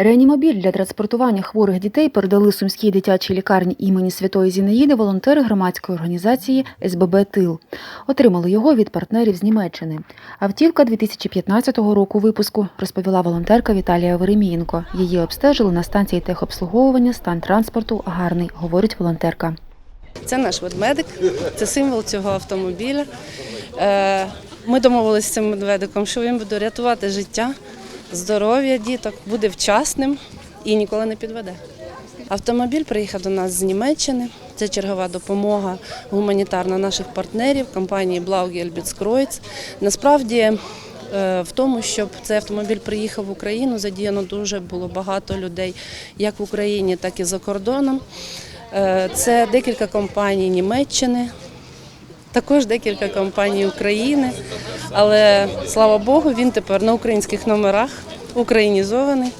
Реанімобіль для транспортування хворих дітей передали Сумській дитячій лікарні імені Святої Зінаїди волонтери громадської організації СББ Тил. Отримали його від партнерів з Німеччини. Автівка 2015 року випуску, розповіла волонтерка Віталія Веремієнко. Її обстежили на станції техобслуговування, стан транспорту гарний, говорить волонтерка. Це наш ведмедик, це символ цього автомобіля. Е, Ми домовилися з цим медведиком, що він буде рятувати життя, здоров'я діток, буде вчасним і ніколи не підведе. Автомобіль приїхав до нас з Німеччини. Це чергова допомога гуманітарна наших партнерів компанії Blaugelbitskreuz. Насправді е, в тому, щоб цей автомобіль приїхав в Україну, задіяно дуже було багато людей, як в Україні, так і за кордоном. Е, Це декілька компаній Німеччини, також декілька компаній України. Але слава Богу, він тепер на українських номерах, українізований.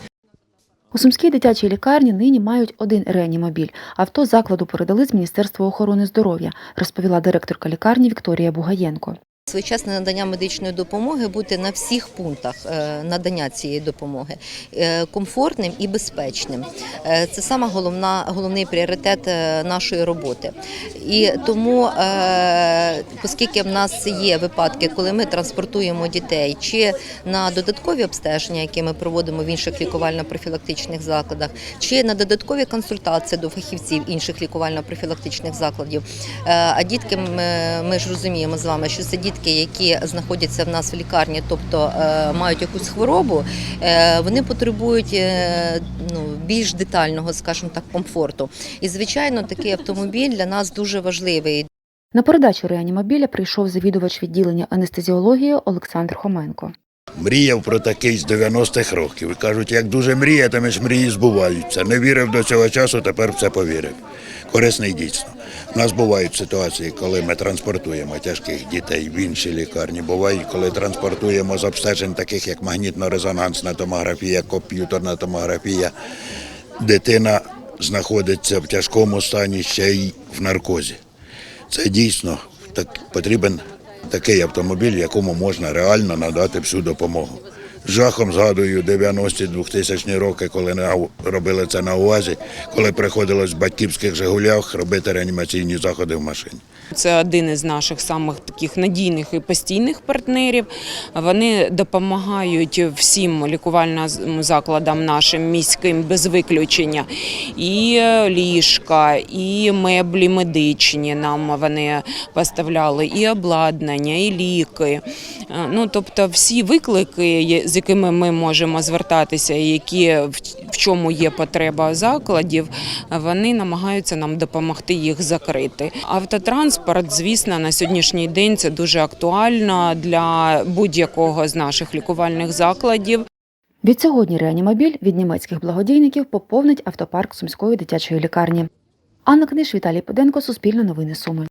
У Сумській дитячій лікарні нині мають один реанімобіль. Авто закладу передали з Міністерства охорони здоров'я, розповіла директорка лікарні Вікторія Бугаєнко. Своєчасне надання медичної допомоги бути на всіх пунктах е, надання цієї допомоги е, комфортним і безпечним. Е, Це саме головна, головний пріоритет нашої роботи. І тому, оскільки в нас є випадки, коли ми транспортуємо дітей чи на додаткові обстеження, які ми проводимо в інших лікувально-профілактичних закладах, чи на додаткові консультації до фахівців інших лікувально-профілактичних закладів. А дітки ми, ми ж розуміємо з вами, що це дітки, які знаходяться в нас в лікарні, тобто е, мають якусь хворобу, е, вони потребують е, ну, більш детального, скажімо так, комфорту. І звичайно, такий автомобіль для нас дуже важливий. На передачу реанімобіля прийшов завідувач відділення анестезіології Олександр Хоменко. Мріяв про такий з 90-х років. І кажуть, як дуже мріятимеш, мрії збуваються. Не вірив до цього часу, тепер в це повірив. Корисний дійсно. У нас бувають ситуації, коли ми транспортуємо тяжких дітей в інші лікарні. Бувають, коли транспортуємо з обстежень, таких як магнітно-резонансна томографія, комп'ютерна томографія. Дитина знаходиться в тяжкому стані ще й в наркозі. Це дійсно так, потрібен такий автомобіль, якому можна реально надати всю допомогу. Жахом згадую 90-ті 2000 роки, коли робили це на УАЗі, коли приходилось в батьківських Жигулях робити реанімаційні заходи в машині. Це один із наших самих таких надійних і постійних партнерів. Вони допомагають всім лікувальним закладам нашим міським без виключення. І ліжка, і меблі медичні нам вони поставляли, і обладнання, і ліки. Е, Ну тобто, всі виклики, з якими ми можемо звертатися, які в чому є потреба закладів, вони намагаються нам допомогти їх закрити. Автотранспорт, звісно, на сьогоднішній день це дуже актуально для будь-якого з наших лікувальних закладів. Відсьогодні реанімобіль від німецьких благодійників поповнить автопарк Сумської дитячої лікарні. Анна Книж, Віталій Педенко, Суспільне новини Суми.